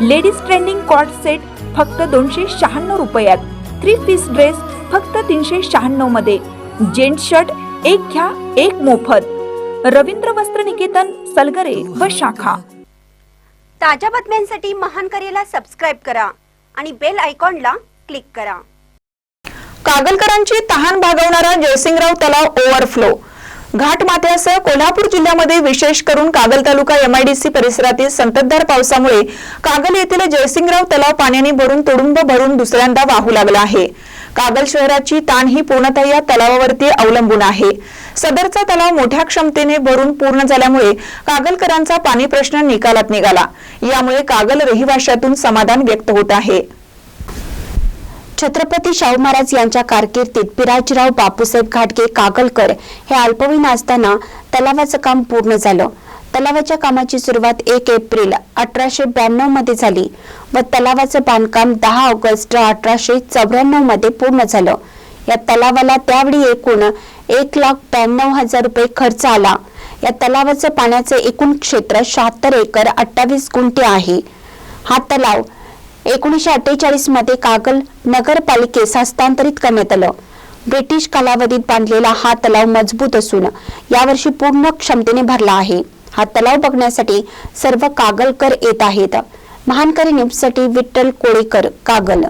Ladies trending cord set फक्त दोनशे शहाण्णव रुपयात. थ्री पीस ड्रेस फक्त तीनशे शहाण्णवमध्ये. जेंट शर्ट एक घ्या एक मोफत. रवींद्र वस्त्र निकेतन सलगरे व शाखा. ताज्या बातम्यांसाठी महान करेला सबस्क्राईब करा आणि बेल आयकॉनला क्लिक करा. कागलकरांची तहान भागवणारा जयसिंगराव तलाव ओव्हरफ्लो घाटमाथ्यासह कोल्हापूर जिल्ह्यामध्ये विशेष करून कागल तालुका एमआयडीसी परिसरातील संततधार पावसामुळे कागल येथील जयसिंगराव तलाव पाण्याने भरून तुडुंब भरून दुसऱ्यांदा वाहू लागला आहे. कागल शहराची ताण ही पूर्णतः या तलावावरती अवलंबून आहे. सदरचा तलाव मोठ्या क्षमतेने भरून पूर्ण झाल्यामुळे कागलकरांचा पाणी प्रश्न निकालात निघाला. यामुळे कागल रहिवाशातून समाधान व्यक्त होत आहे. छत्रपती शाहू महाराज यांच्या कारकिर्दीत पिराजीराव बापूसाहेब घाटगे कागलकर हे अल्पवयीन असताना तलावाचं काम पूर्ण झालं. तलावाच्या कामाची सुरुवात एक एप्रिल अठराशे ब्याण्णवमध्ये झाली व तलावाचं बांधकाम दहा ऑगस्ट अठराशे चौऱ्याण्णवमध्ये पूर्ण झालं. या तलावाला त्यावेळी एकूण एक लाख ब्याण्णव हजार रुपये खर्च आला. या तलावाचं पाण्याचे एकूण क्षेत्र शहात्तर एकर अठ्ठावीस गुंठे आहे. हा तलाव एकोणीसशे अठ्ठेचाळीसमध्ये कागल नगरपालिकेस हस्तांतरित करण्यात आलं. ब्रिटिश कालावधीत बांधलेला हा तलाव मजबूत असून यावर्षी पूर्ण क्षमतेने भरला आहे. हा तलाव बघण्यासाठी सर्व कागलकर येत आहेत. महानकरी न्यूजसाठी विठ्ठल कोळेकर कागल